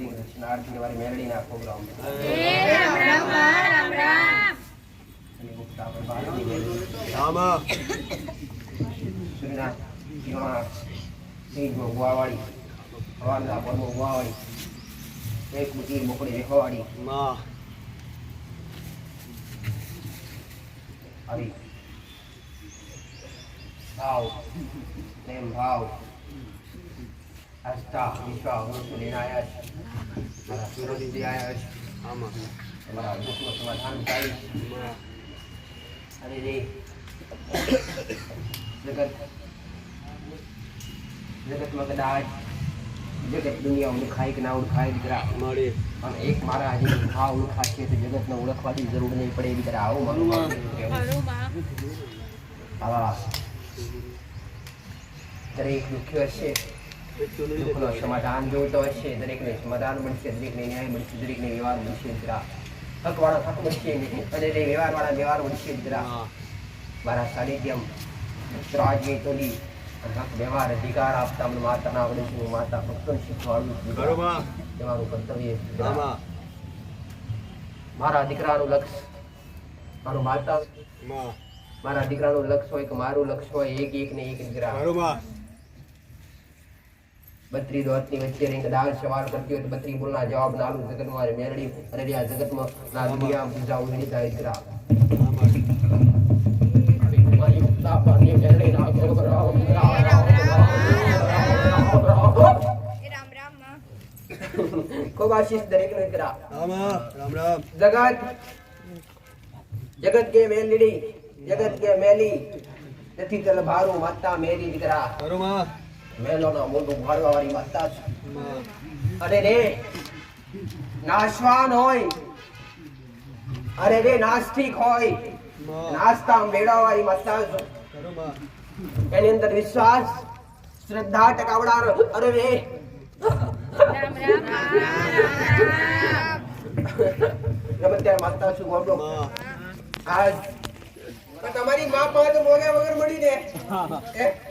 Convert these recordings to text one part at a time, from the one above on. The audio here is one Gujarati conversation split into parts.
દક્ષિણાર્થી વાળી મેલડી ના પ્રોગ્રામ ભાવ પ્રેમ ભાવ આસ્થા વિશ્વાસ વસ્તુ લઈને આવ્યા છે મારા સુરતથી આવ્યા છે આમાં તમારા દુઃખનું સમાધાન થાય અને રે જગત જગતમાં કદાચ જગત દુનિયા ઓળખાય કે ના ઓળખાય દીકરા મળે અને એક મારા આજે ભાવ ઓળખાશે તો જગતને ઓળખવાની જરૂર નહીં પડે એવી દીકરા આવો મારું. આવા દરેક દુઃખી હશે દુઃખનો સમાધાન જોઈતો હશે દરેકને સમાધાન મળશે દરેકને ન્યાય મળશે દરેકને વ્યવહાર મળશે દીકરા હકવાળો હક મળશે અને તે વ્યવહારવાળા વ્યવહાર મળશે દીકરા મારા સાનિધ્યમ રાજની તોલી હક વ્યવહાર અધિકાર આપતા મને માતાના આવડે છે માતા ભક્તોને શીખવાડું તમારું કર્તવ્ય મારા દીકરાનું લક્ષ્ય મારું માતા મારા દીકરાનું લક્ષ્ય હોય કે મારું લક્ષ્ય હોય એક એક ને એક દીકરા બત્રી દોતની વચ્ચે રહીને કદાચ સવાલ કરતી હોય તો બત્રી બોલના જવાબ નાલું જગત મારે મેરડી અરે આ જગતમાં ના દુનિયા પૂજા ઉજળી આમાં ખૂબ આશીષ દરેક રામ રામ જગત જગત કે મેલડી જગત કે મેલી. નથી તલ ભારું વાતા મેરી દીકરા બરોબર મેલોના મોઢું ભાડવા વાળી માતા છે. અરે રે નાશવાન હોય. અરે રે નાસ્તિક હોય. નાસ્તા મેળવવા વાળી માતા છે. એની અંદર વિશ્વાસ શ્રદ્ધા ટકાવડા અરે રે. ગમે માતા છું ગોડો આજ તમારી મા પાંચ મોગ્યા વગર મળી ના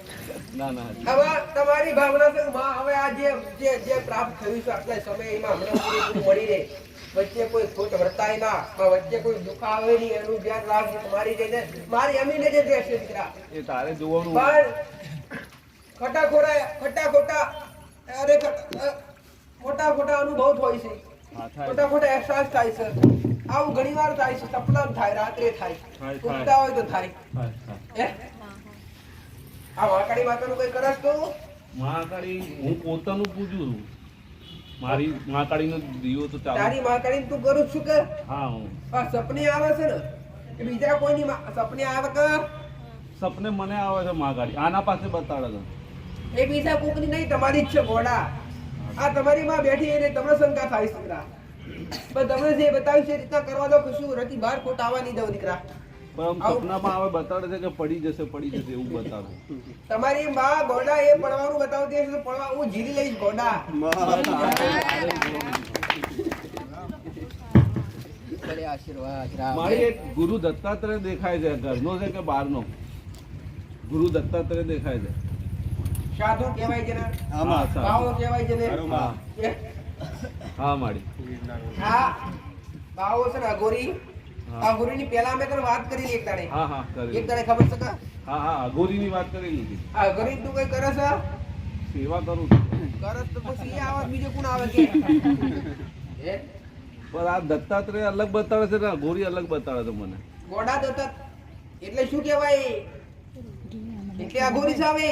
હવે તમારી ભાવના છે માં હવે આ જે જે જે પ્રાપ્ત થયું છે આટલા સમયમાં હમણાં પૂરેપૂરું મળી રહે. વચ્ચે કોઈ ખોટ વર્તાય ના. વચ્ચે કોઈ દુઃખ આવે નહીં એનું ધ્યાન રાખજો. તમારી જઈને મારી અમીને જે દેશે દીકરા. એ તારે જોવાનું. પણ ખટા ખોટા ખટા ખોટા અરે અ, ખોટા અનુભવ હોય છે. ખોટા ખોટા અહેસાસ થાય છે. આવું ઘણી વાર થાય છે. સપના થાય રાત્રે થાય. ઉઠતા હોય તો થાય? આ વાંકાળી માતાનું કઈ કરસ તો? મહાકાળી હું પોતાનું પૂજું છું. મારી મહાકાળીનો દીવો તો ચાલુ. તારી વાંકાળી તું કરું છું કે? હા હું. આ સપને આવે છે ને કે બીજા કોઈની સપને આવે કે? સપને મને આવે છે મહાકાળી આના પાસે બતાડે છે. એ બીજા કોકની નહીં તમારી જ છે ઘોડા આ તમારી માં બેઠી એને તમને શંકા થાય છે દીકરા. પણ તમને જે બતાવ્યું છે રીતના કરવા દો કશું રતી બહાર ખોટ આવવા નહીં દઉં દીકરા. પણ આમ સપનામાં આવે બતાડે છે કે પડી જશે પડી જશે એવું બતાડે તમારી માં ગોડા એ પડવાનું બતાવતી હશે તો પડવા હું ઝીલી લઈશ ગોડા. મારી એક ગુરુ દત્તાત્રેય દેખાય છે ઘરનો છે કે બહારનો? ગુરુ દત્તાત્રેય દેખાય છે. સાધુ કહેવાય છે ને આમાં હા, બાવો કહેવાય છે ને હા એ, હા બાવો છે ને અઘોરી. હા. અઘોરીની પહેલા અમે તને વાત કરી એક દાડે. હા હા એક દાડે ખબર છે કા? હા હા અઘોરીની વાત કરી લીધી આ અઘોરી તું કઈ કરે છે? સેવા કરું છું. કરસ તો પછી એ આવે બીજો કોણ આવે કે? હે? પણ આ દત્તાત્રેય અલગ બતાવે છે ને અઘોરી અલગ બતાવે છે મને. ગોડા દત્ત. એટલે શું કહેવાય? એટલે અઘોરી સામે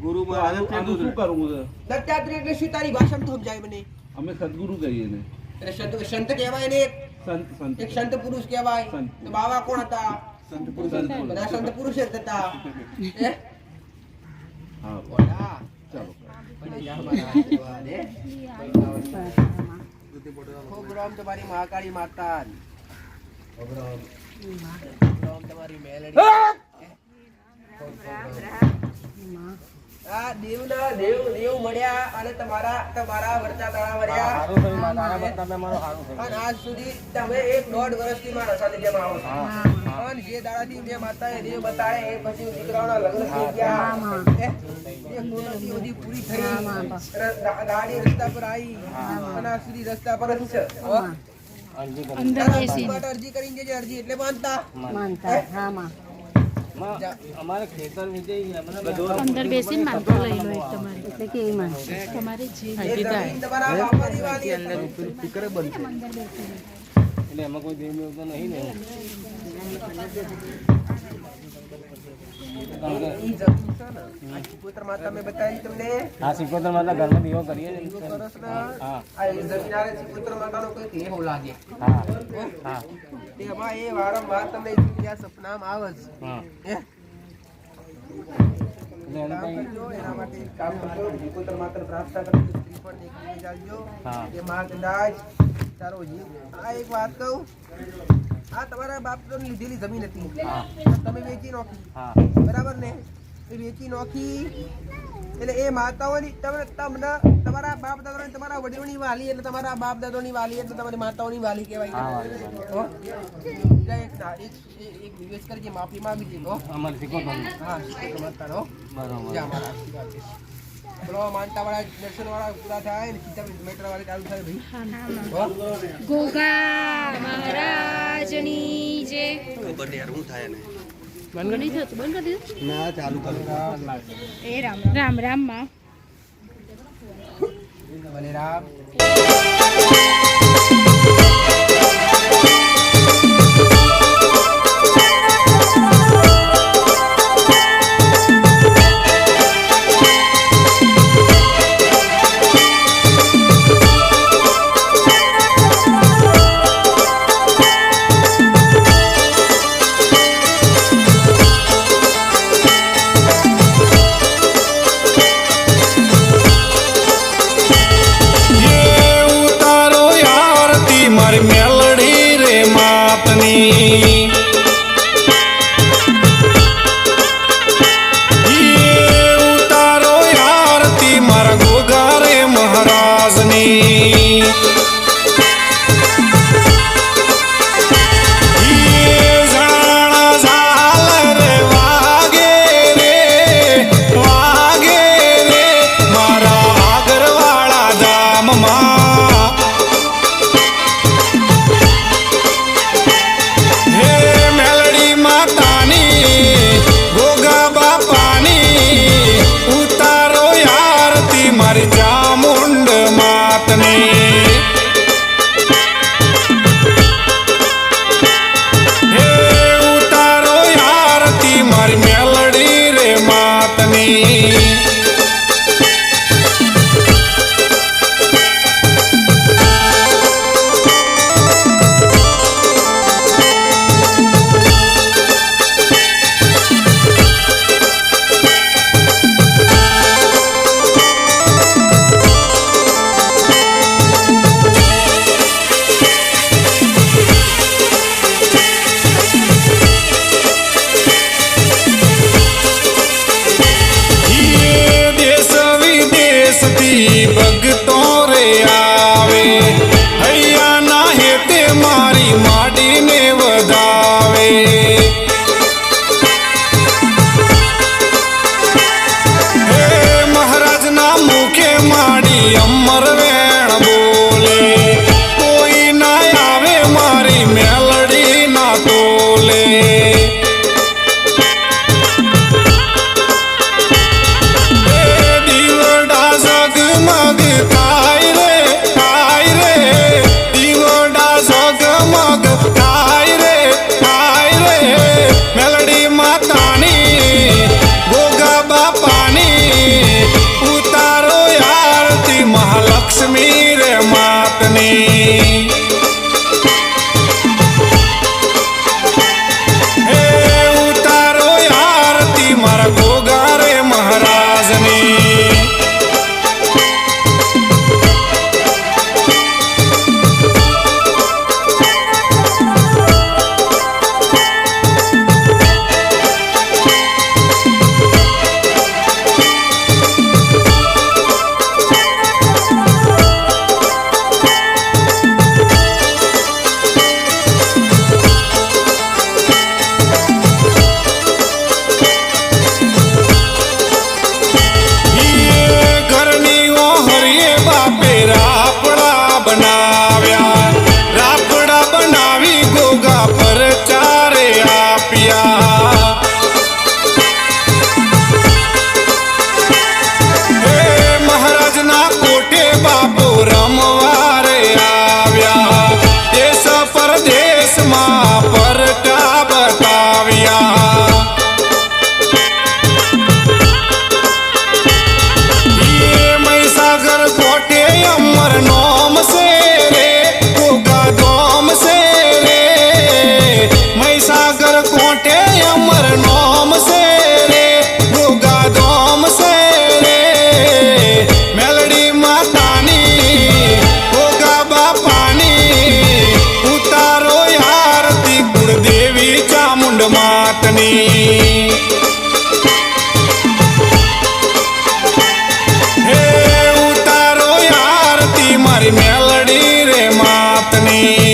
ગુરુ મહારાજ શું કરવું છે દત્તાત્રેય એટલે શું તારી ભાષામાં સમજાય મને? અમે સદગુરુ કહીએ ને. એટલે સંત સંત કહેવાય ને એક? સંત સંત. એક સંત પુરુષ કહેવાય. તો બાવા કોણ હતા? સંત પુરુષ બધા સંત પુરુષ જ હતા. હા. ચાલો? ખૂબ રામ તમારી મહાકાળી માતા ખૂબ રામ. ખૂબ રામ તમારી મેલડી. ખૂબ ખૂબ રામ. આ દેવના દેવ દેવ મળ્યા અને તમારા તમારા વર્તા તાળા વર્યા. સારું થયું તારા બદલા મેં મારું સારું થયું. અને આજ સુધી તમે એક દોઢ વર્ષથી મારા રસાની જેમ આવો છો. જે દાડાથી મેં માતાએ દેવ બતાડે એ પછી દીકરાઓના લગ્ન થઈ ગયા. એ પૂર્ણથી બધી પૂરી થઈ. ર- રસ્તા પર આવી. અને આજ સુધી રસ્તા પર જ છે. અરજી કરી અંદર તારા અરજી કરીને જજે અરજી એટલે માનતા. માનતા. હા? માં અંદર બેસીને માનતો લઈ લો તમારે. એટલે તમારે જે એમાં કોઈ દેવ નહીં ને? ચિકોતર માતા મેં બતાવી સિકોતર દીવો કરીએ. વારંવાર તમને ત્યાં સપનામાં આવે છે એનું માટે કામ કરજો ચિકોતર માતા પ્રાર્થના કરજો શ્રીફળ ને એક લઈ જાજો હા. માં કદાચ તારો જીવ. આ એક વાત કહું. આ તમારા બાપ લીધેલી જમીન હતી. તમે વેચી નાખી. બરાબર ને? એ વેચી નાખી. એટલે એ માતાઓની તમે તમને તમારા બાપ દાદાની તમારા વડીલોની વાલી એટલે તમારા બાપ દાદાની વાલી એટલે તમારી માતાઓની વાલી કહેવાય? એક નિવેશ કરજે માફી માંગી દીધો અમારે શીખો હા શીખો તમારે હો. બરોબર. જા છે બોલો માનતા વાળા દર્શન વાળા પૂરા થાય ને સીતા મેટ્રો વાળી ચાલુ થાય ભાઈ. હો? ગોગા મહારાજની જે બંધ નહીં થતું બંધ કરી દીધું એ રામ રામ રામમાં ભલે રામ Yeah.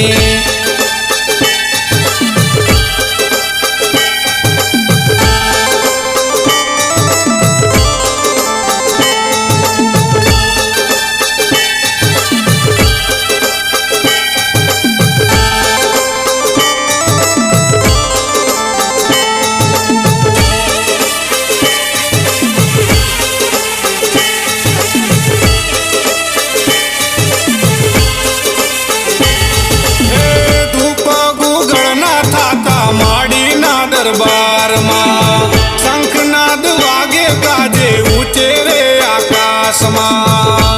Música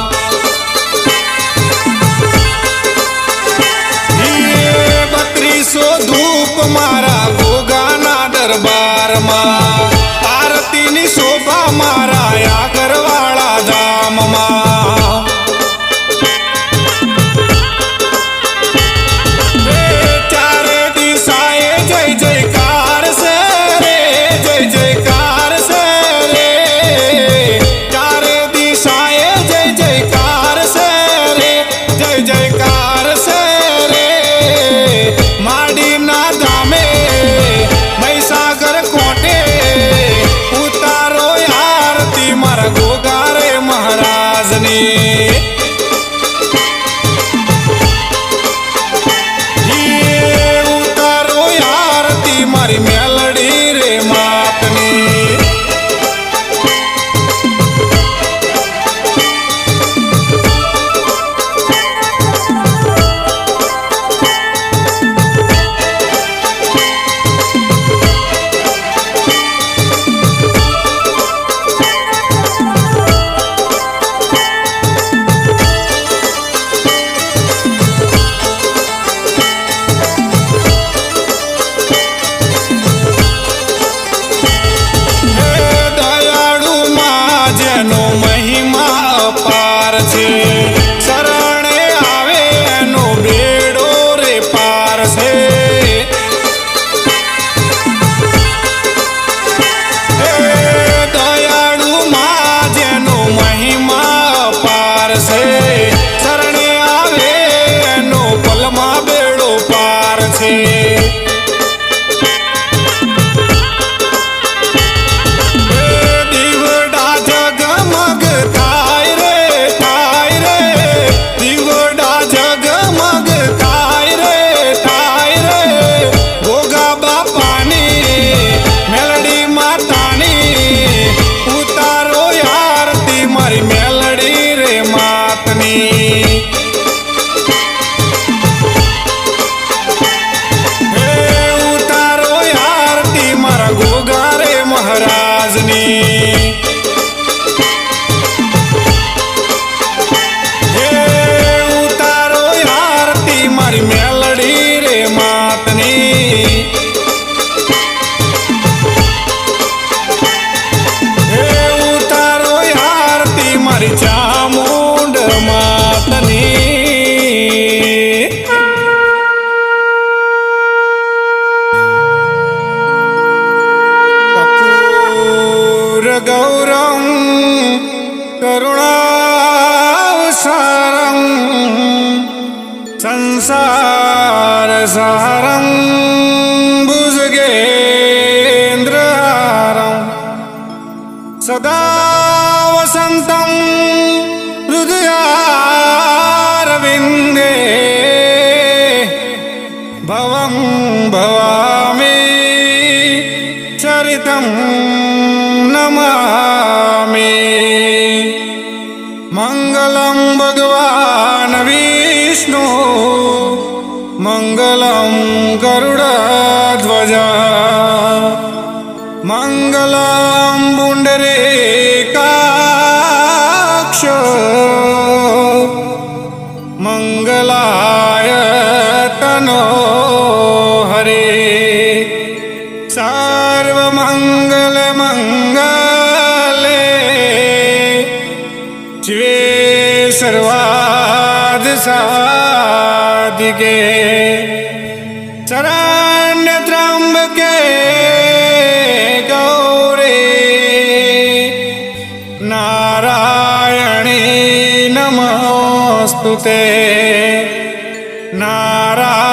Yeah. भवं भवामि चरितं नमामि। मङ्गलं भगवान् विष्णु मङ्गलं गरुड्वज मङ्गलं मुण्डरे હરે સર્વમંગલ મંગલે જીવે સર્વાદ સાદિગે શરણ ત્રંબકે ગૌરે નારાયણી નમસ્તુતે